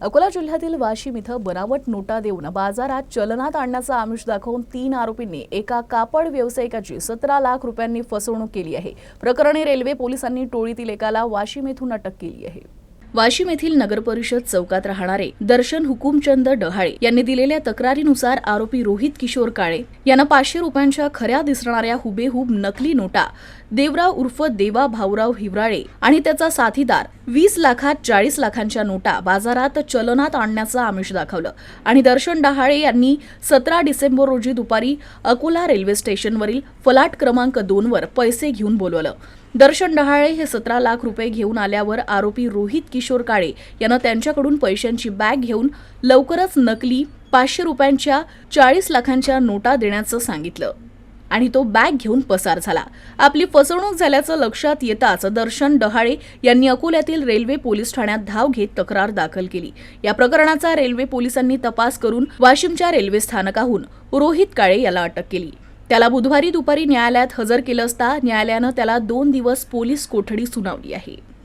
अकोला जिल्ह्यातील वाशिम इथं बनावट नोटा देऊन बाजारात चलनात आणण्याचा आमिष दाखवून तीन आरोपींनी एका कापड व्यावसायिकाची सतरा लाख रुपयांनी फसवणूक केली आहे. प्रकरणी रेल्वे पोलिसांनी टोळीतील एकाला वाशिम येथून अटक केली आहे. वाशिम येथील नगरपरिषद चौकात राहणारे दर्शन हुकुमचंद डहाळे यांनी दिलेल्या तक्रारीनुसार आरोपी रोहित किशोर काळे यांना पाचशे रुपयांच्या खऱ्या दिसणाऱ्या हुबेहूब नकली नोटा देवराव उर्फ देवा भाऊराव हिवराळे आणि त्याचा साथीदार वीस लाखात चाळीस लाखांच्या नोटा बाजारात चलनात आणण्याचं आमिष दाखवलं आणि दर्शन डहाळे यांनी सतरा डिसेंबर रोजी दुपारी अकोला रेल्वे स्टेशनवरील फलाट क्रमांक दोनवर पैसे घेऊन बोलवलं. दर्शन डहाळे हे सतरा लाख रुपये घेऊन आल्यावर आरोपी रोहित किशोर काळे यानं त्यांच्याकडून पैशांची बॅग घेऊन लवकरच नकली पाचशे रुपयांच्या चाळीस लाखांच्या नोटा देण्याचं सांगितलं. आणि तो बॅग घेऊन पसार झाला. आपली फसवणूक झाल्याचं लक्षात येताच दर्शन डहाळे यांनी अकोल्यातील रेल्वे पोलीस ठाण्यात धाव घेत तक्रार दाखल केली. या प्रकरणाचा रेल्वे पोलिसांनी तपास करून वाशिमच्या रेल्वे स्थानकाहून रोहित काळे याला अटक केली. त्याला बुधवारी दुपारी न्यायालयात हजर केलं असता न्यायालयानं त्याला दोन दिवस पोलीस कोठडी सुनावली आहे.